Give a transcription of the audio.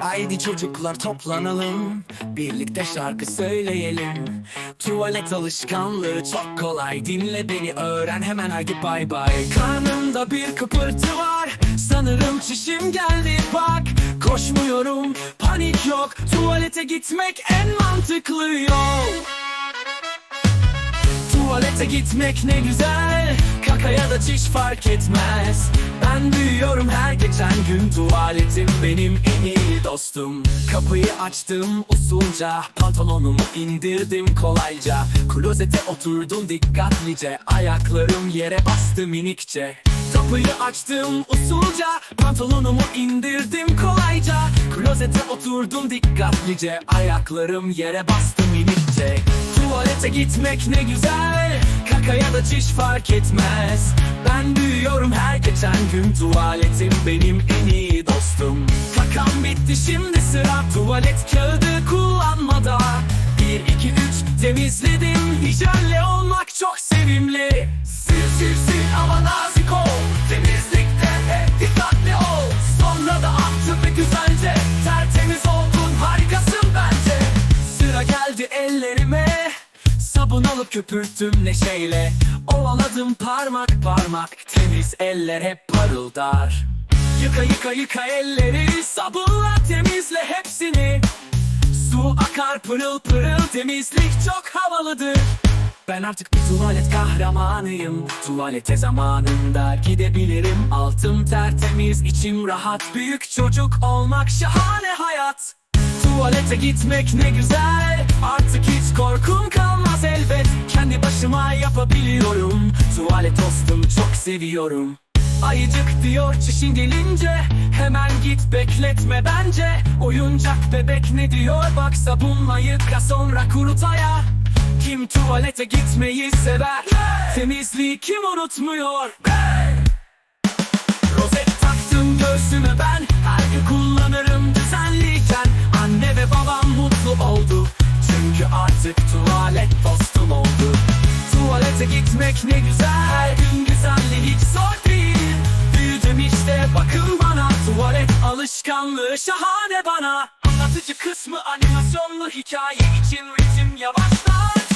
Haydi çocuklar toplanalım. Birlikte şarkı söyleyelim. Tuvalet alışkanlığı çok kolay. Dinle beni öğren hemen haydi bay bay. Karnımda bir kıpırtı var. Sanırım çişim geldi. Bak Koşmuyorum. Panik yok. Tuvalete gitmek en mantıklı yol. Tuvalete gitmek ne güzel Kaka ya da çiş fark etmez. Ben büyüyorum her geçen gün. Tuvaletim benim en iyi dostum. Kapıyı açtım usulca. Pantolonumu indirdim kolayca. Klozete oturdum dikkatlice. Ayaklarım yere bastı minikçe. Kapıyı açtım usulca. Pantolonumu indirdim kolayca. Klozete oturdum dikkatlice. Ayaklarım yere bastı minikçe. Tuvalete gitmek ne güzel Kaka ya da çiş fark etmez. Ben büyüyorum her geçen gün Tuvaletim benim en iyi dostum. Kakam bitti şimdi sıra Tuvalet kağıdı kullanmada. Bir iki üç temizledim Hijyenle olmak çok sevimli. Sil sil sil ama nazik alıp köpürttüm neşeyle. Ovaladım parmak parmak. Temiz eller hep parıldar. Yıka yıka yıka elleri. Sabunla temizle hepsini. Su akar pırıl pırıl. Temizlik çok havalıdır. Ben artık bir tuvalet kahramanıyım. Tuvalete zamanında gidebilirim. Altım tertemiz, içim rahat. Büyük çocuk olmak şahane hayat Tuvalete gitmek ne güzel. Artık hiç korkum kalmaz elbet. Kendi başıma yapabiliyorum. Tuvalet dostum çok seviyorum. Ayıcık diyor çişin gelince. Hemen git bekletme bence. Oyuncak bebek ne diyor? Bak sabunla yıka sonra kurutaya. Kim tuvalete gitmeyi sever? Temizliği kim unutmuyor Gitmek ne güzel Her gün güzelliği hiç zor değil. Büyüdüm işte bakın bana Tuvalet alışkanlığı şahane bana. Anlatıcı kısmı animasyonlu hikaye için ritim yavaşlar